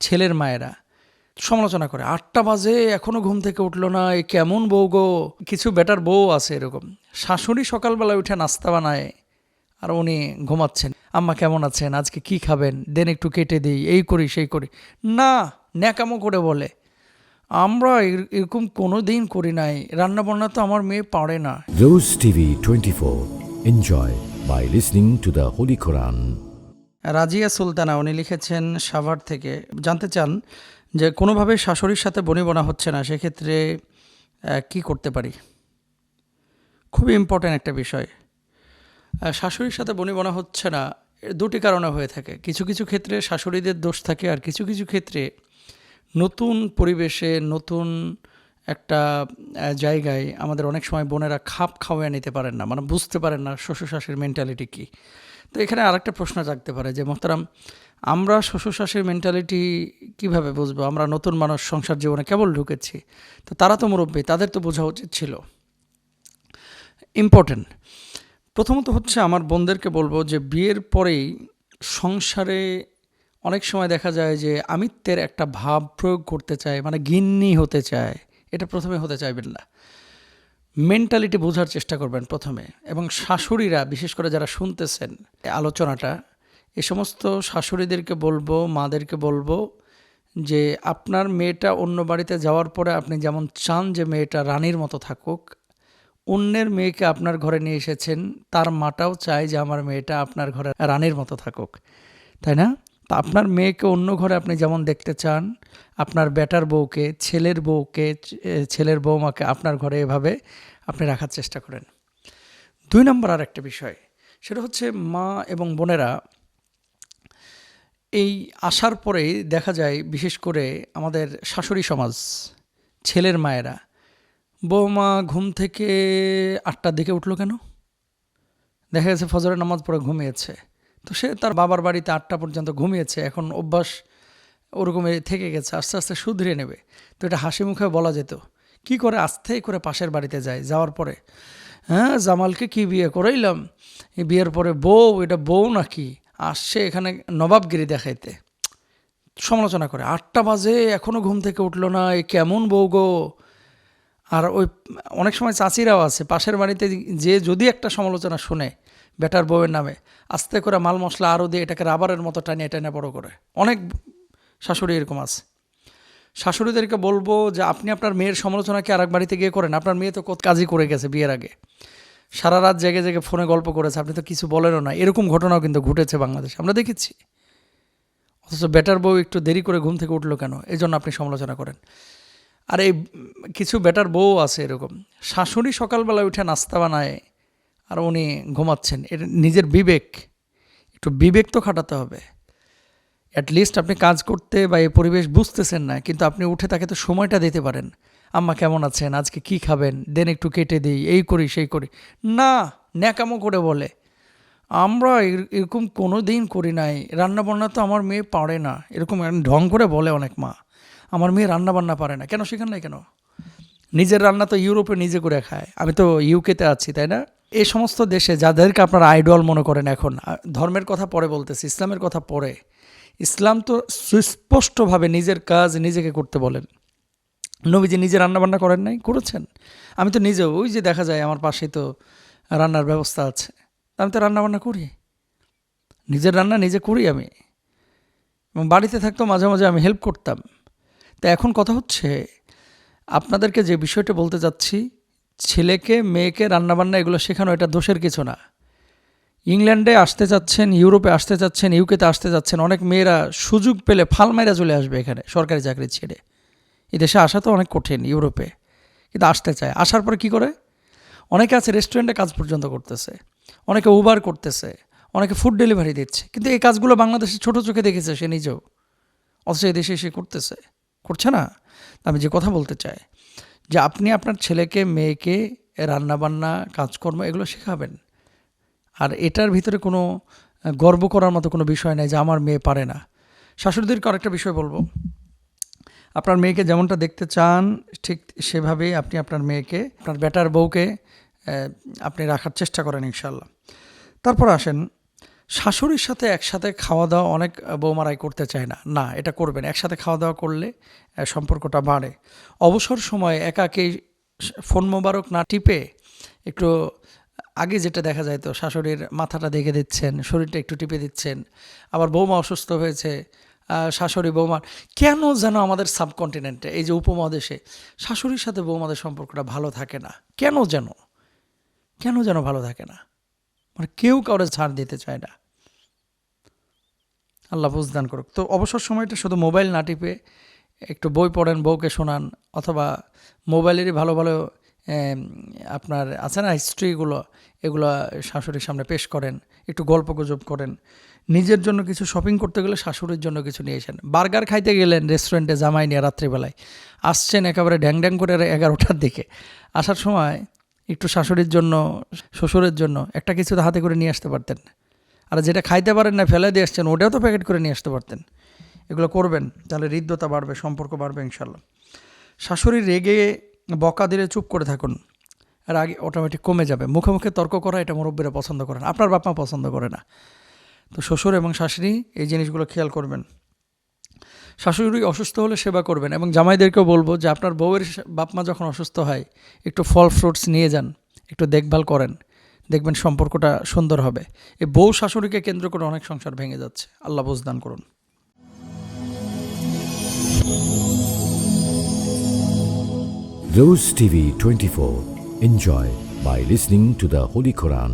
ছেলের মায়েরা। সমালোচনা করে, আটটা বাজে, এখনও ঘুম থেকে উঠল না, এ কেমন বউ গো? কিছু বেটার বউ আছে এরকম। শাশুড়ি সকালবেলা উঠে নাস্তা বানায়, আর উনি ঘুমাচ্ছেন। আম্মা কেমন আছেন? আজকে কি খাবেন? দেন একটু কেটে দিই, এই করি, সেই করি। না, ন্যাকামো করে বলে। আমরা এর- এরকম কোনো দিন করি নাই। রান্নাবান্না তো আমার মেয়ে পারে না। Rose TV 24. Enjoy by listening to the Holy Quran. Razia Sultana, উনি লিখেছেন, সাভার থেকে। জানতে চান যে কোনোভাবে শাশুড়ির সাথে বনিবনা হচ্ছে না, সেক্ষেত্রে কি করতে পারি? খুবই ইম্পর্ট্যান্ট একটা বিষয়। শাশুড়ির সাথে বনিবনা হচ্ছে না দুটি কারণে হয়ে থাকে। কিছু কিছু ক্ষেত্রে শাশুড়িদের দোষ থাকে, আর কিছু কিছু ক্ষেত্রে নতুন পরিবেশে, নতুন একটা জায়গায় আমাদের অনেক সময় বোনেরা খাপ খাওয়াইয়া নিতে পারেন না। মানে বুঝতে পারেন না শ্বশুর শাশুড়ির মেন্টালিটি কী। তো এখানে আরেকটা প্রশ্ন জাগতে পারে যে, মোহতারাম, আমরা শ্বশুর শাশুড়ির মেন্টালিটি কীভাবে বুঝব? আমরা নতুন মানুষ, সংসার জীবনে কেবল ঢুকেছি? তো তারা তো মুরব্বী, তাদের তো বোঝা উচিত ছিল। ইম্পর্টেন্ট প্রথমত হচ্ছে আমার বোনদেরকে বলব যে, বিয়ের পরেই সংসারে অনেক সময় দেখা যায় যে, আমিত্বের একটা ভাব প্রয়োগ করতে চায় মানে গিন্নি হতে চায়। এটা প্রথমে হতে চাইবেন না। মেন্টালিটি বোঝার চেষ্টা করবেন প্রথমে। এবং শাশুড়িরা, বিশেষ করে যারা শুনতেছেন আলোচনাটা, এ সমস্ত শাশুড়িদেরকে বলব, মাদেরকে বলব যে আপনার মেয়েটা অন্য বাড়িতে যাওয়ার পরে আপনি যেমন চান যে মেয়েটা রানীর মতো থাকুক, অন্যের মেয়েকে আপনার ঘরে নিয়ে এসেছেন, তার মাটাও চায় যে আমার মেয়েটা আপনার ঘরে রানীর মতো থাকুক। তাই না? তা আপনার মেয়েকে অন্য ঘরে আপনি যেমন দেখতে চান, আপনার বেটার বউকে, ছেলের বউকে ছেলের বৌমাকে আপনার ঘরে এভাবে আপনি রাখার চেষ্টা করেন। দুই নম্বর আর একটা বিষয়, সেটা হচ্ছে মা এবং বোনেরা এই আসার পরেই দেখা যায়, বিশেষ করে আমাদের শাশুড়ি সমাজ, ছেলের মায়েরা, বৌমা ঘুম থেকে আটটার দিকে উঠল কেন? দেখা গেছে ফজরের নামাজ পড়ে ঘুমিয়েছে। তো সে তার বাবার বাড়িতে আটটা পর্যন্ত ঘুমিয়েছে, এখন অভ্যাস ওরকমই থেকে গেছে, আস্তে আস্তে শুধরে নেবে। তো এটা হাসি মুখে বলা যেত। কি করে আস্তে করে পাশের বাড়িতে যায়, যাওয়ার পরে? হ্যাঁ জামালকে কি বিয়ে করাইলাম? এই বিয়ের পরে বউ, এটা বউ নাকি? আসছে এখানে নবাবগিরি দেখাইতে। সমালোচনা করে, আটটা বাজে এখনও ঘুম থেকে উঠল না, এ কেমন বউ গো? আর ওই অনেক সময় চাচিরাও আছে, পাশের বাড়িতে যে যদি একটা সমালোচনা শুনে বেটার বউয়ের নামে। আস্তে করে মাল মশলা আরও দিয়ে এটাকে রাবারের মতো টানিয়ে টানিয়ে বড় করে। অনেক শাশুড়ি এরকম আছে। শাশুড়িদেরকে বলব যে, আপনি আপনার মেয়ের সমালোচনা কি এক বাড়িতে গিয়ে করেন। আপনার মেয়ে তো কত কাজই করে গেছে বিয়ের আগে। সারা রাত জেগে জেগে ফোনে গল্প করেছে। আপনি তো কিছু বলেনও না। এরকম ঘটনাও কিন্তু ঘটেছে বাংলাদেশে। আমরা দেখেছি। অথচ বেটার বউ একটু দেরি করে ঘুম থেকে উঠল কেন? এই জন্য আপনি সমালোচনা করেন। আর এই কিছু বেটার বউ আছে এরকম। শাশুড়ি সকালবেলা উঠে নাস্তা বানায়। আর উনি ঘুমাচ্ছেন। এটা নিজের বিবেক, একটু বিবেক তো খাটাতে হবে। অ্যাটলিস্ট আপনি কাজ করতে বা এই পরিবেশ বুঝতেছেন না, কিন্তু আপনি উঠে তাকে তো সময়টা দিতে পারেন। আম্মা কেমন আছেন? আজকে কি খাবেন? দেন একটু কেটে দিই, এই করি, সেই করি। না, ন্যাকামো করে বলে। আমরা এর- এরকম কোনো দিন করি নাই। রান্নাবান্না তো আমার মেয়ে পারে না। এরকম ঢং করে বলে অনেক মা। আমার মেয়ে রান্নাবান্না পারে না। কেন? শেখান নাই কেন? নিজের রান্না তো ইউরোপে নিজে করে খায়। আমি তো ইউকেতে আছি, তাই না? এই সমস্ত দেশে যাদেরকে আপনারা আইডল মনে করেন এখন ধর্মের কথা পরে বলতেছি, ইসলামের কথা পরে, ইসলাম তো সুস্পষ্টভাবে নিজের কাজ নিজেকে করতে বলেন। নবীজি নিজে রান্নাবান্না করেন নাই, করেছেন। আমি তো নিজেও, ওই যে দেখা যায় আমার পাশেই তো রান্নার ব্যবস্থা আছে। আমি তো রান্নাবান্না করি। নিজের রান্না নিজে করি আমি। এবং বাড়িতে থাকতো মাঝে মাঝে আমি হেল্প করতাম। তা এখন কথা হচ্ছে, আপনাদেরকে যে বিষয়টা বলতে যাচ্ছি ছেলেকে, মেয়েকে রান্নাবান্না এগুলো শেখানো এটা দোষের কিছু না। ইংল্যান্ডে আসতে চাচ্ছেন, ইউরোপে আসতে চাচ্ছেন, ইউকেতে আসতে চাচ্ছেন, অনেক মেয়েরা সুযোগ পেলে ফাল মেয়েরা চলে আসবে এখানে, সরকারি চাকরি ছেড়ে। এই দেশে আসা তো অনেক কঠিন ইউরোপে, কিন্তু আসতে চায়। আসার পরে কি করে? অনেকে আছে রেস্টুরেন্টে কাজ পর্যন্ত করতেছে, অনেকে উবার করতেছে, অনেকে ফুড ডেলিভারি দিচ্ছে, কিন্তু এই কাজগুলো বাংলাদেশে ছোট চোখে দেখেছে সে নিজেও। অথচ এই দেশে এসে করতেছে, করছে না? আমি যে কথা বলতে চাই যে আপনি আপনার ছেলেকে, মেয়েকে, রান্নাবান্না, কাজকর্ম এগুলো শেখাবেন। আর এটার ভিতরে কোনো গর্ব করার মতো কোনো বিষয় নেই যে আমার মেয়ে পারে না। শাশুড়িদেরকে কয়েকটা বিষয় বলব। আপনার মেয়েকে যেমনটা দেখতে চান, ঠিক সেভাবেই আপনি আপনার মেয়েকে, আপনার বেটার বউকে আপনি রাখার চেষ্টা করেন ইনশাল্লাহ তারপর আসেন শাশুড়ির সাথে একসাথে খাওয়া দাওয়া অনেক বৌমারাই করতে চায় না। না, এটা করবেন একসাথে খাওয়া দাওয়া করলে সম্পর্কটা বাড়ে। অবসর সময়ে একাকেই ফোন মোবারক না টিপে একটু আগে যেটা দেখা যায় তো, শাশুড়ির মাথাটা দেখে দিচ্ছেন, শরীরটা একটু টিপে দিচ্ছেন, আবার বৌমা অসুস্থ হয়েছে শাশুড়ি বৌমার। কেন যেন আমাদের সাবকন্টিনেন্টে, এই যে উপমহাদেশে শাশুড়ির সাথে বৌমাদের সম্পর্কটা ভালো থাকে না? কেন যেন? কেন যেন ভালো থাকে না? মানে কেউ কাউরে ছাড় দিতে চায় না। আল্লাহ বুঝদান করুক। তো অবসর সময়টা শুধু মোবাইল না টিপে একটু বই পড়েন, বউকে শোনান, অথবা মোবাইলেরই ভালো ভালো আপনার আছে না হিস্ট্রিগুলো, এগুলো শাশুড়ির সামনে পেশ করেন, একটু গল্প গুজব করেন। নিজের জন্য কিছু শপিং করতে গেলে শাশুড়ির জন্য কিছু নিয়ে এসেন বার্গার খাইতে গেলেন রেস্টুরেন্টে জামাই নিয়ে রাত্রিবেলায়। আসছেন একেবারে ড্যাং ড্যাং করে এগারোটার দিকে। আসার সময় একটু শাশুড়ির জন্য, শ্বশুরের জন্য একটা কিছু তো হাতে করে নিয়ে আসতে পারতেন। আর যেটা খাইতে পারেন না, ফেলে দিয়ে আসছেন, ওটাও তো প্যাকেট করে নিয়ে আসতে পারতেন। এগুলো করবেন, তাহলে হৃদ্যতা বাড়বে, সম্পর্ক বাড়বে ইনশাল্লাহ শাশুড়ি রেগে বকা দিলে চুপ করে থাকুন। আর আগে অটোমেটিক কমে যাবে। মুখে মুখে তর্ক করা, এটা মুরব্বীরা পছন্দ করেন আপনার বাপ মা পছন্দ করে না। তো শ্বশুর এবং শাশুড়ি এই জিনিসগুলো খেয়াল করবেন। শাশুড়ি অসুস্থ হলে সেবা করবেন এবং জামাইদেরকেও বলব যে আপনার বউয়ের বাপ মা যখন অসুস্থ হয়, একটু ফল ফ্রুটস নিয়ে যান, একটু দেখভাল করেন, দেখবেন সম্পর্কটা সুন্দর হবে এই বউ শাশুড়িকে কেন্দ্র করে অনেক সংসার ভেঙে যাচ্ছে আল্লাহ বুঝদান করুন Rose TV 24. Enjoy by listening to the Holy Quran.